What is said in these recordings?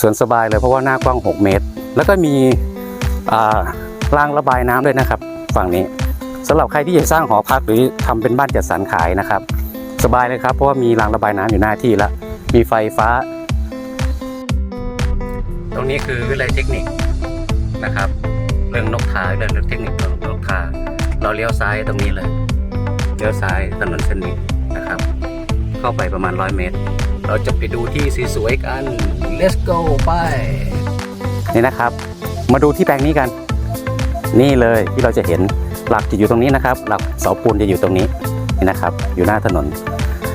สวนสบายเลยเพราะว่าหน้ากว้าง 6 เมตร แล้วก็มีอ่ารางระบายน้ำด้วยนะครับ ฝั่งนี้สำหรับใครที่อยากสร้างหอพักหรือทำเป็นบ้านจัดสรรขายนะครับ สบายเลยครับ เพราะว่ามีรางระบายน้ำอยู่หน้าที่แล้วมีไฟฟ้า ตรงนี้คือวิเลยเทคนิคนะครับ เรื่องนกทาเรื่องเทคนิคเรื่องนกทาเราเลี้ยวซ้ายตรงนี้เลยเลี้ยวซ้ายถนนเส้นนี้นะครับ เข้าไปประมาณ 100 เมตร เราจะไปดูที่สวยๆกัน let's go ไปนี่นะครับ มาดูที่แปลงนี้กัน นี่เลยที่เราจะเห็นหลักจะอยู่ตรงนี้นะครับ หลักเสาปูนจะอยู่ตรงนี้นี่นะครับ อยู่หน้าถนน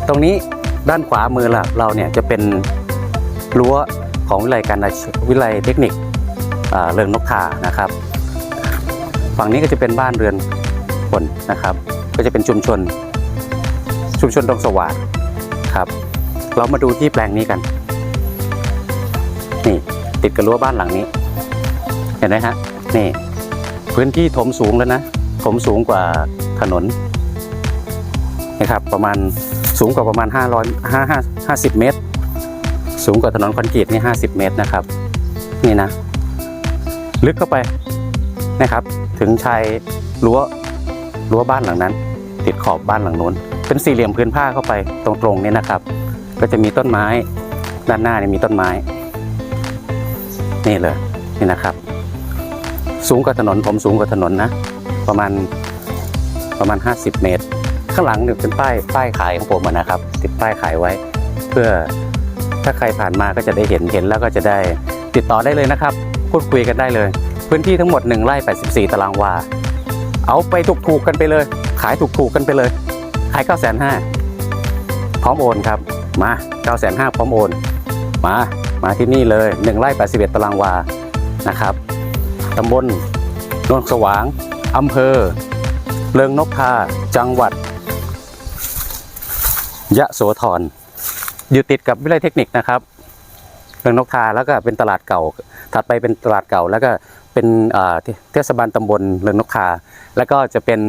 ตรงนี้ด้านขวามือหลักเราเนี่ยจะเป็นรั้วของวิไลการวิไลเทคนิคเรืองนกทานะครับ ฝั่งนี้ก็จะเป็นบ้านเรือนคนนะครับ ก็จะเป็นชุมชน ชุมชนดงสว่างครับ เรามาดูที่แปลงนี้กัน นี่ติดกับรั้วบ้านหลังนี้ เห็นไหมฮะ นี่ พื้นที่ถมสูงแล้วนะ ถมสูงกว่าถนนนะครับ ประมาณสูงกว่าประมาณ 500 5 50เมตร สูงกว่าถนนคอนกรีตนี่ 50 เมตรนะครับ นี่นะ ลึกเข้าไปนะครับ ถึงชายรั้วรั้วบ้านหลังนั้น ติดขอบบ้านหลังโน้น เป็นสี่เหลี่ยมพื้นผ้าเข้าไปตรงๆนี่นะครับ ก็จะมีต้นไม้ ด้านหน้าเนี่ยมีต้นไม้ นี่เลยนี่นะครับ สูงกว่าถนนผมสูงกว่าถนนนะ ประมาณประมาณ 50 เมตร ข้างหลังเนี่ยเป็นป้ายป้ายขายของผมนะครับ ติดป้ายขายไว้ เพื่อถ้าใครผ่านมาก็จะได้เห็นเห็นแล้วก็จะได้ติดต่อได้เลยนะครับ พูดคุยกันได้เลย พื้นที่ทั้งหมด1ไร่84 ตารางวา เอาไปถูกๆกันไปเลย ขายถูกๆกันไปเลย ขาย9 5 0 0 0พร้อมโอนครับ มา9 5 0 0 0พร้อมโอน มา มาที่นี่เลย1ไร่81 ตารางวา นะครับตำบลนนสว่างอำเภอเริงนกทาจังหวัด ยะโสธร อยู่ติดกับวิทยาลัยเทคนิคนะครับเริงนกทาแล้วก็เป็นตลาดเก่า ถัดไปเป็นตลาดเก่าแล้วก็เป็นเทศบาลตำบลเริงนกทาแล้วก็จะเป็น